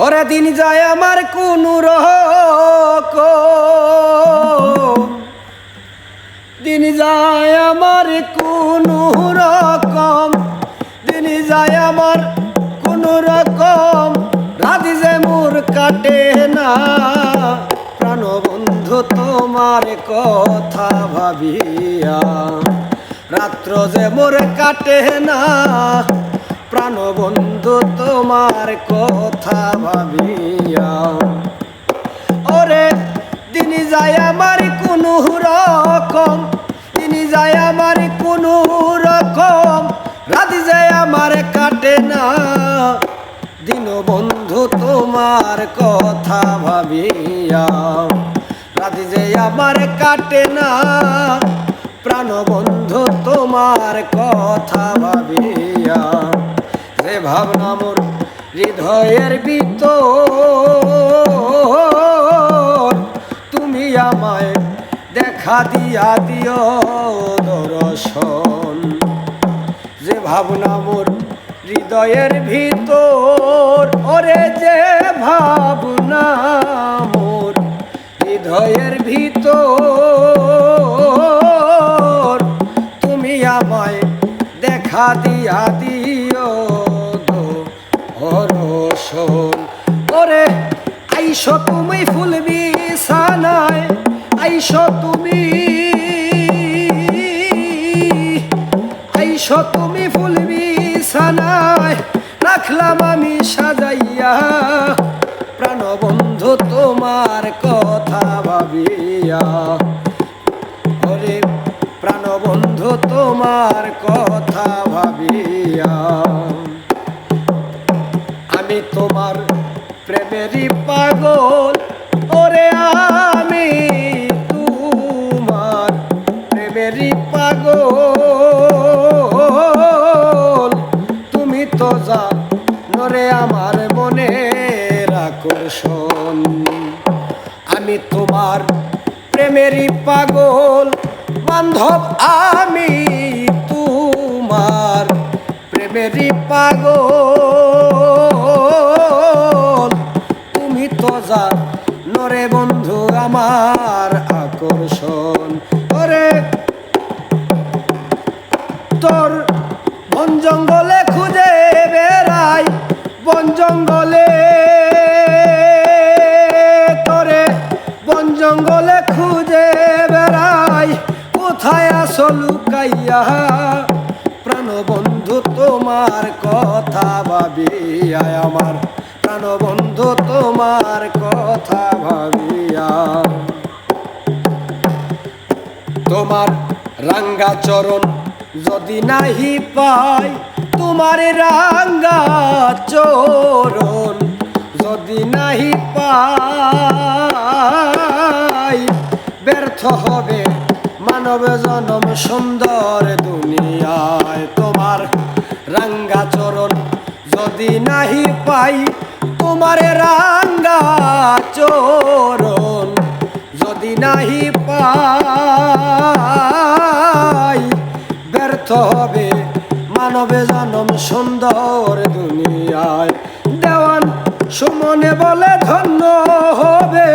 ওরে দিন যায় আমার কোন দিন যায় আমার কোন রকম। দিন যায় আমার কোন রকম। রাধি যে মোর কাটে না। প্রাণবন্ধু তোমার কথা ভাবিয়া। রাত্র যে মোর কাটে না। প্রাণবন্ধু তোমার কথা ভাবিয়া। ওরে দিন যায় আমার কোন রকম দিন যায় আমার কোন রকম, রাত যায় আমার কাটে না। দিন বন্ধু তোমার কথা ভাবিয়া, রাতে যে আমার কাটে না। প্রাণ বন্ধু তোমার কথা ভাবিয়া। যে ভাবনা মোর হৃদয়ের ভিতর, তুমি আমায় দেখা দিয়া দিও দর্শন। যে ভাবনা মোর হৃদয়ের ভিতর, ওরে যে ভাবনা মোর হৃদয়ের ভিতর, তুমি আমায় দেখা দিয়া দিও হরসন ওরে, আইস তুমি ফুল বিছানায়, আইস তুমি। আইস তুমি ফুল বিছানায়, রাখলাম আমি সাজাইয়া। প্রাণবন্ধু তোমার কথা ভাবিয়া। ওরে, প্রাণবন্ধু তোমার কথা ভাবিয়া। আমি তোমার প্রেমেরই পাগল। ওরে আমি তোমার প্রেমেরই পাগল। তুমি তো যা নরে আমার মনের আকর্ষণ। আমি তোমার প্রেমেরই পাগল। বান্ধব আমি তোমার প্রেমেরই পাগল। বন্ধু আমার আকর্ষণ। ওরে, তোর বন জঙ্গলে খুঁজে বেড়াই, বন জঙ্গলে। তোরে বন জঙ্গলে খুঁজে বেড়াই, কোথায় আসো লুকাইয়া? প্রাণবন্ধু, তোমার কথা ভাবিয়া আমার প্রাণবন্ধু তোমার কথা ভাবিয়া। তোমার রাঙ্গা চরণ যদি নাহি পাই, তোমার রাঙ্গা চরণ যদি নাহি পাই, ব্যর্থ হবে মানব জনম সুন্দর দুনিয়ায়। তোমার রাঙ্গা চরণ যদি নাহি পাই তোমার রাঙ্গা চরণ যদি নাহি পাই, ব্যর্থ হবে মানবে জনম সুন্দর দুনিয়ায়। দেওয়ান সুমনে বলে ধন্য হবে,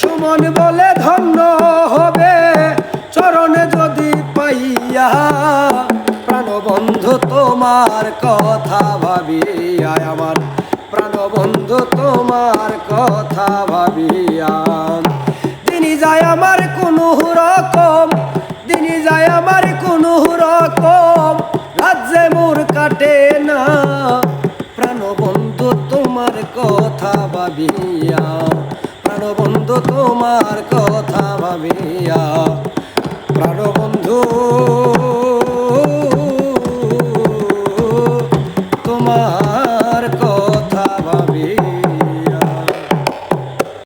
সুমন বলে ধন্য হবে। চরণে যদি পাইয়া, প্রাণবন্ধু তোমার কথা ভাবিয়া আমার প্রাণবন্ধু তোমার কথা ভাবিয়া। দিনই যায় আমার কোনো রকম দিনই যায় আমার কোনো রকম। রাজ্যে মোর কাটে না, প্রাণবন্ধু, তোমার কথা ভাবিয়া। প্রাণবন্ধু, তোমার কথা ভাবিয়া। প্রাণবন্ধু